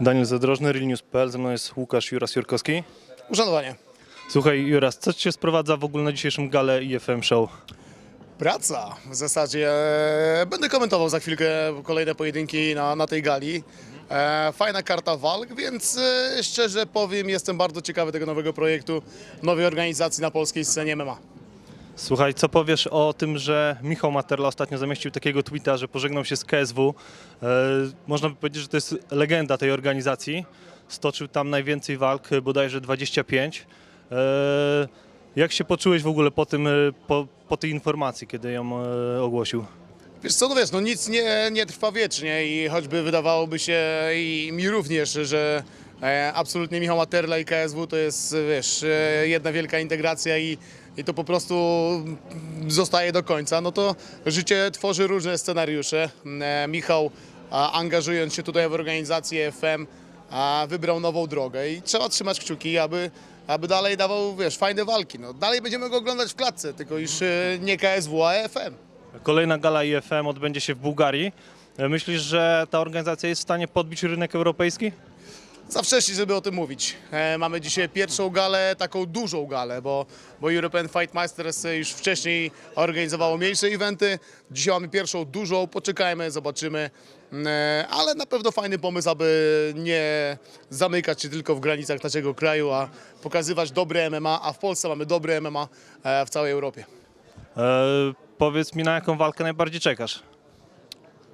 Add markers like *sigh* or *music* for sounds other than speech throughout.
Daniel Zadrożny, realnews.pl, ze mną jest Łukasz Juras Jurkowski. Uszanowanie. Słuchaj Juras, co Ci się sprowadza w ogóle na dzisiejszym galę IFM Show? Praca. W zasadzie e, będę komentował za chwilkę kolejne pojedynki na, na tej gali. E, fajna karta walk, więc e, szczerze powiem, jestem bardzo ciekawy tego nowego projektu, nowej organizacji na polskiej scenie MMA. Słuchaj, co powiesz o tym, że Michał Materla ostatnio zamieścił takiego tweeta, że pożegnał się z KSW. E, można by powiedzieć, że to jest legenda tej organizacji. Stoczył tam najwięcej walk, bodajże 25. E, jak się poczułeś w ogóle po, tym, e, po, po tej informacji, kiedy ją ogłosił? Wiesz co, no wiesz, no nic nie, nie trwa wiecznie i choćby wydawałoby się i mi również, że absolutnie Michał Materla i KSW to jest, wiesz, e, jedna wielka integracja i, i to po prostu zostaje do końca, no to życie tworzy różne scenariusze. E, Michał, angażując się tutaj w organizację FM, wybrał nową drogę i trzeba trzymać kciuki, aby, aby dalej dawał, wiesz, fajne walki. No, dalej będziemy go oglądać w klatce, tylko już e, nie KSW, a FM. Kolejna gala IFM odbędzie się w Bułgarii. E, Myślisz, że ta organizacja jest w stanie podbić rynek europejski? Za wcześnie, żeby o tym mówić. E, mamy dzisiaj pierwszą galę, taką dużą galę, bo, bo European Fight Masters już wcześniej organizowało mniejsze eventy. Dzisiaj mamy pierwszą dużą, poczekajmy, zobaczymy. E, ale na pewno fajny pomysł, aby nie zamykać się tylko w granicach naszego kraju, a pokazywać dobre MMA, a w Polsce mamy dobre MMA e, w całej Europie. E, powiedz mi, na jaką walkę najbardziej czekasz?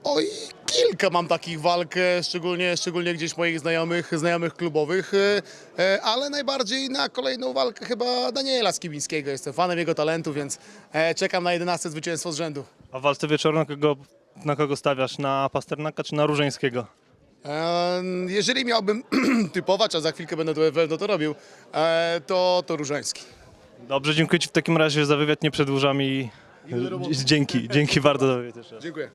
Oj, kilka mam takich walk, e, szczególnie, szczególnie gdzieś moich znajomych, znajomych klubowych, e, e, ale najbardziej na kolejną walkę chyba Daniela Skibińskiego. Jestem fanem jego talentu, więc czekam na 11 zwycięstwo z rzędu. A w walce wieczornej kogo, na kogo stawiasz? Na Pasternaka czy na Różeńskiego? Jeżeli miałbym *clears throat* typować, a za chwilkę będę pewno to robił, to, to Różański. Dobrze, dziękuję Ci w takim razie za wywiad, nie przedłużam i dzięki, dzięki bardzo za wywiad. Dziękuję.